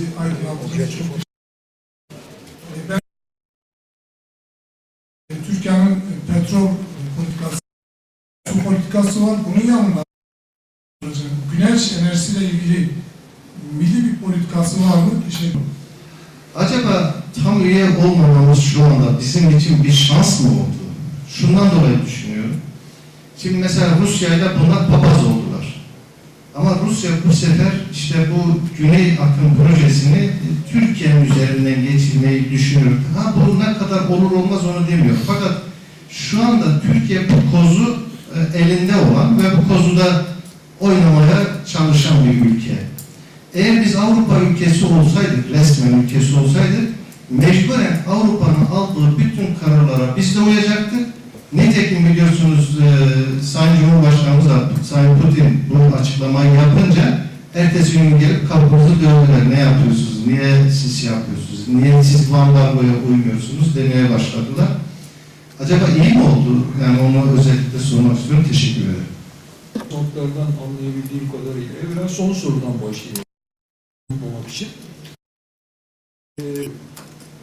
bizi. Çok teşekkür ederim. Ben e, Türkiye'nin e, petrol politikası, su politikası var. Bunun yanında güneş enerjisiyle ilgili milli bir politikası var mı? Teşekkür ederim. Acaba tam üye olmamamız şu anda bizim için bir şans mı oldu? Şundan dolayı düşünüyorum. Şimdi mesela Rusya'yla bunlar papaz oldular. Ama Rusya bu sefer işte bu Güney Akım projesini Türkiye'nin üzerinden geçirmeyi düşünüyor. Ha bu ne kadar olur olmaz onu demiyor. Fakat şu anda Türkiye bu kozu e, elinde olan ve bu kozuda oynamaya çalışan bir ülke. Eğer biz Avrupa ülkesi olsaydık, resmen ülkesi olsaydık, mecburen Avrupa'nın aldığı bütün kararlara biz de uyacaktık. Nitekim biliyorsunuz e, Sayın Cumhurbaşkanımız da Sayın Putin bu açıklamayı ertesi gün gelip kapımızı dövdüler. Ne yapıyorsunuz? Niye siz yapıyorsunuz? Niye siz bu ambargoya uymuyorsunuz? demeye başladılar. Acaba iyi mi oldu? Yani onu özellikle sormak istiyorum. Teşekkür ederim. notlardan anlayabildiğim kadarıyla evren son sorudan başlayayım olmak için. Ee,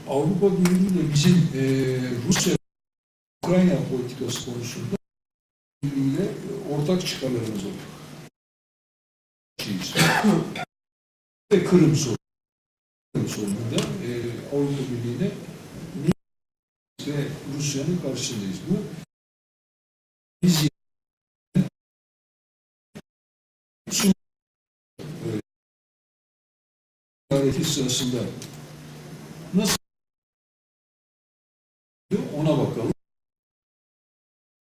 Avrupa Birliği ile bizim e, Rusya Ukrayna politikası konusunda ile ortak çıkarlarımız olur. Şeyiz. Ve Kırım sorunu. Kırım sorununda e, Avrupa Birliği'ne ve Rusya'nın karşısındayız. Bu biz ziyareti sırasında nasıl ona bakalım.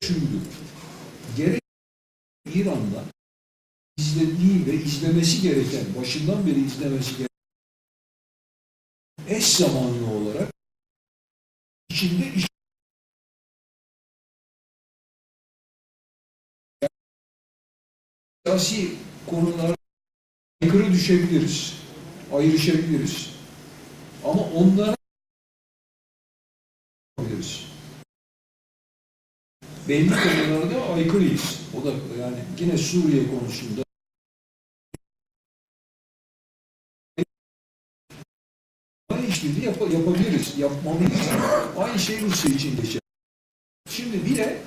Çünkü gerek İran'da izlediği ve izlemesi gereken, başından beri izlemesi gereken eş zamanlı olarak içinde iş siyasi konular aykırı düşebiliriz, ayrışabiliriz. Ama onlara yapabiliriz. Belli konularda aykırıyız. O da yani yine Suriye konusunda İşbirliği yap yapabiliriz, yapmalıyız. Aynı şey Rusya için geçer. Şimdi de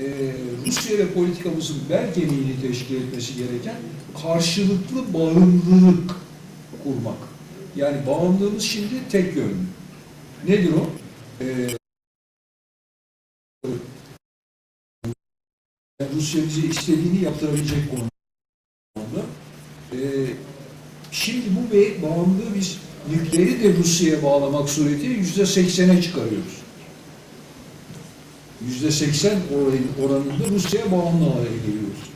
e, Rusya ile politikamızın bel kemiğini teşkil etmesi gereken karşılıklı bağımlılık kurmak. Yani bağımlılığımız şimdi tek yönlü. Nedir o? E, Rusya bize istediğini yaptırabilecek konumda. E, şimdi bu bağımlılığı biz nükleeri de Rusya'ya bağlamak suretiyle yüzde seksene çıkarıyoruz. Yüzde seksen oranında Rusya'ya bağımlı hale geliyoruz.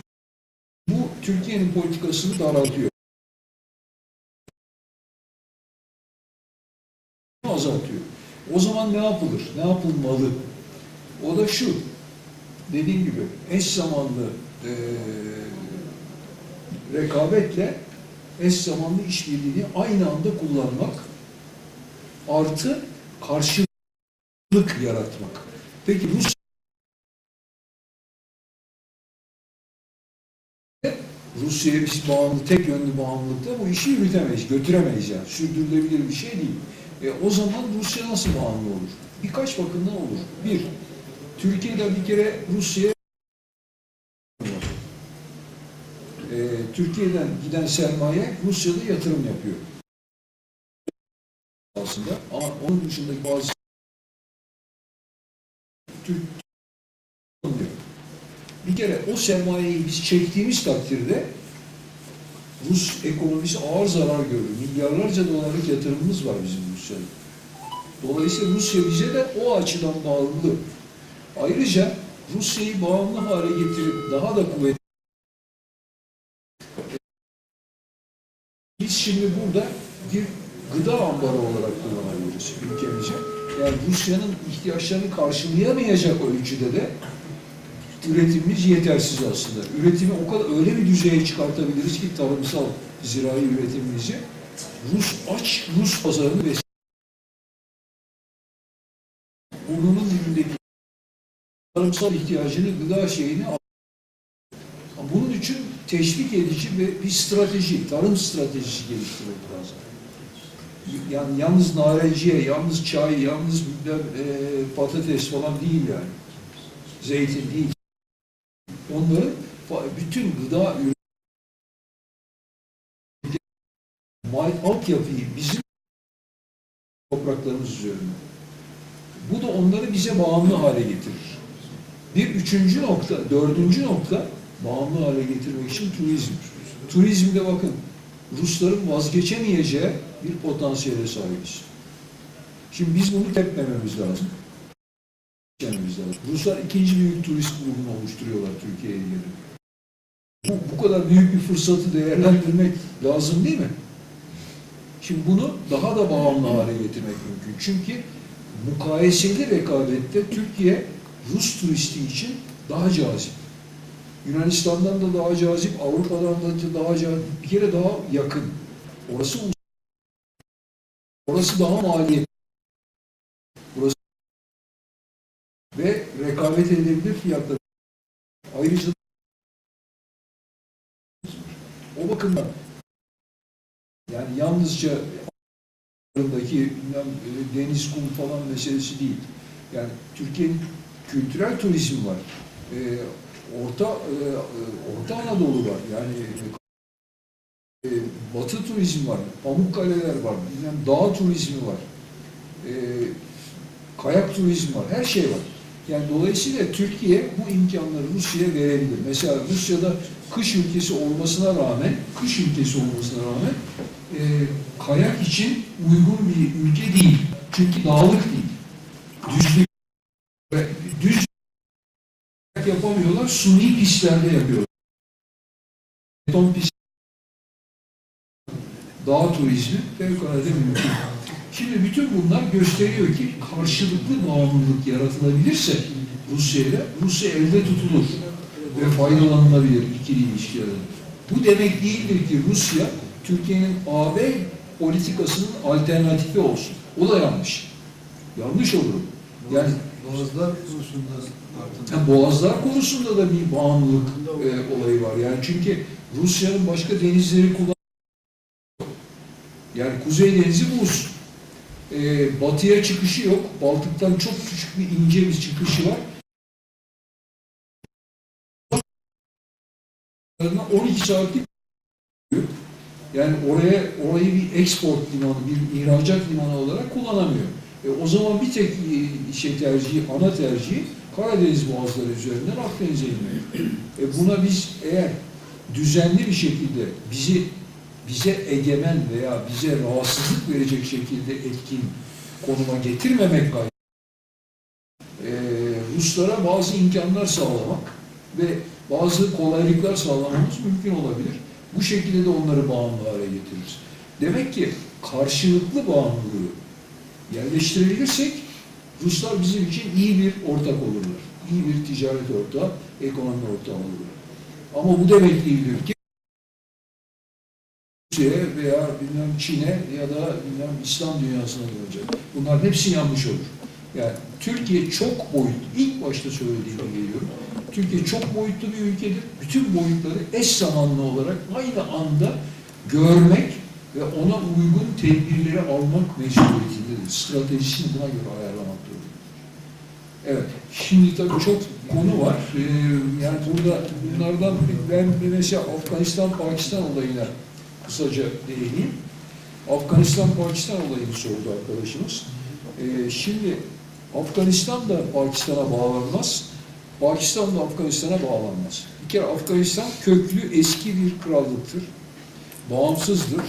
Bu Türkiye'nin politikasını daraltıyor. azaltıyor. O zaman ne yapılır? Ne yapılmalı? O da şu. Dediğim gibi eş zamanlı eee rekabetle eş zamanlı işbirliğini aynı anda kullanmak artı karşılık yaratmak. Peki Rus Rusya'ya biz bağımlı, tek yönlü bağımlılıkta bu işi yürütemeyiz, götüremeyiz yani. Sürdürülebilir bir şey değil. E, o zaman Rusya nasıl bağımlı olur? Birkaç bakımdan olur. Bir, Türkiye'de bir kere Rusya'ya e, Türkiye'den giden sermaye Rusya'da yatırım yapıyor. Aslında ama onun dışındaki bazı Türk bir kere o sermayeyi biz çektiğimiz takdirde Rus ekonomisi ağır zarar görür. Milyarlarca dolarlık yatırımımız var bizim Rusya'da. Dolayısıyla Rusya bize de o açıdan bağımlı. Ayrıca Rusya'yı bağımlı hale getirip daha da kuvvetli Biz şimdi burada bir gıda ambarı olarak kullanabiliriz ülkemize. Yani Rusya'nın ihtiyaçlarını karşılayamayacak ölçüde de üretimimiz yetersiz aslında. Üretimi o kadar öyle bir düzeye çıkartabiliriz ki tarımsal zirai üretimimizi Rus aç Rus pazarını besleyebiliriz. Burnunun dibindeki tarımsal ihtiyacını, gıda şeyini teşvik edici ve bir strateji, tarım stratejisi geliştirildi lazım. yani yalnız narenciye, yalnız çay, yalnız bilmem, e, patates falan değil yani. Zeytin değil. Onların bütün gıda mal altyapıyı bizim topraklarımız üzerinde. Bu da onları bize bağımlı hale getirir. Bir üçüncü nokta, dördüncü nokta bağımlı hale getirmek için turizm. Turizmde bakın Rusların vazgeçemeyeceği bir potansiyele sahibiz. Şimdi biz bunu tepmememiz lazım. Ruslar ikinci büyük turist grubunu oluşturuyorlar Türkiye'ye gelip. Bu, bu kadar büyük bir fırsatı değerlendirmek lazım değil mi? Şimdi bunu daha da bağımlı hale getirmek mümkün. Çünkü mukayeseli rekabette Türkiye Rus turisti için daha cazip. Yunanistan'dan da daha cazip, Avrupa'dan da daha cazip, bir kere daha yakın. Orası orası daha maliyetli. Burası ve rekabet edebilir fiyatlar. Ayrıca o bakımdan yani yalnızca arasındaki bilmem, e, deniz kum falan meselesi değil. Yani Türkiye'nin kültürel turizmi var. E, Orta e, Orta Anadolu var. Yani e, Batı turizmi var. Pamukkaleler var. Bilmem, dağ turizmi var. E, kayak turizmi var. Her şey var. Yani dolayısıyla Türkiye bu imkanları Rusya'ya verebilir. Mesela Rusya'da kış ülkesi olmasına rağmen, kış ülkesi olmasına rağmen e, kayak için uygun bir ülke değil. Çünkü dağlık değil. Düzlük ve düz kayak yapamıyorlar, suni pistlerde yapıyorlar. Beton dağ turizmi fevkalade mümkün. Şimdi bütün bunlar gösteriyor ki karşılıklı bağımlılık yaratılabilirse Rusya ile Rusya elde tutulur ve faydalanılabilir ikili ilişkilerden. Bu demek değildir ki Rusya Türkiye'nin AB politikasının alternatifi olsun. O da yanlış. Yanlış olur. Yani Boğazlar konusunda artık yani Boğazlar konusunda da bir bağımlılık e, olayı var. Yani çünkü Rusya'nın başka denizleri kullan yani Kuzey Denizi buz. E, batıya çıkışı yok. Baltık'tan çok küçük bir ince bir çıkışı var. 12 saatlik yani oraya orayı bir export limanı, bir ihracat limanı olarak kullanamıyor. E, o zaman bir tek e, şey tercihi, ana tercihi Karadeniz boğazları üzerinden Akdeniz'e inmek. E, buna biz eğer düzenli bir şekilde bizi bize egemen veya bize rahatsızlık verecek şekilde etkin konuma getirmemek gayrı e, Ruslara bazı imkanlar sağlamak ve bazı kolaylıklar sağlamamız mümkün olabilir. Bu şekilde de onları bağımlı hale getiririz. Demek ki karşılıklı bağımlılığı yerleştirebilirsek Ruslar bizim için iyi bir ortak olurlar. İyi bir ticaret ortağı, ekonomi ortağı olurlar. Ama bu demek değildir ki Rusya'ya veya bilmem Çin'e ya da bilmem İslam dünyasına dönecek. Bunlar hepsi yanlış olur. Yani Türkiye çok boyutlu, ilk başta söylediğime geliyorum. Türkiye çok boyutlu bir ülkedir. Bütün boyutları eş zamanlı olarak aynı anda görmek ve ona uygun tedbirleri almak mecburiyetindedir. Stratejisini buna göre ayarlamak durumunda. Evet, şimdi tabii çok konu var. Ee, yani burada bunlardan ben mesela Afganistan-Pakistan olayına kısaca değineyim. Afganistan-Pakistan olayını sordu arkadaşımız. Ee, şimdi Afganistan da Pakistan'a bağlanmaz. Pakistan da Afganistan'a bağlanmaz. Bir kere Afganistan köklü eski bir krallıktır. Bağımsızdır.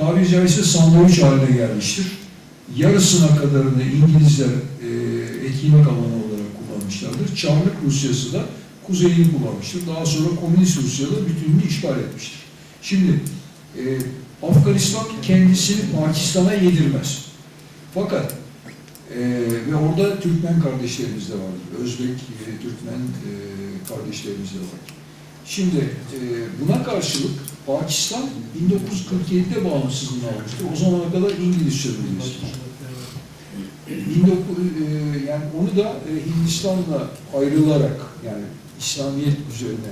Tabiri caizse sandviç haline gelmiştir. Yarısına kadarını İngilizler e, etkinlik alanı olarak kullanmışlardır. Çarlık Rusyası da kuzeyini kullanmıştır. Daha sonra Komünist Rusya da bütününü işgal etmiştir. Şimdi e, Afganistan kendisini Pakistan'a yedirmez. Fakat e, ve orada Türkmen kardeşlerimiz de vardır. Özbek, e, Türkmen e, kardeşlerimiz de var. Şimdi e, buna karşılık Pakistan 1947'de bağımsızlığını almıştır. O zamana kadar İngiliz sömürgesidir. 19, e, yani onu da e, Hindistan'la ayrılarak yani İslamiyet üzerine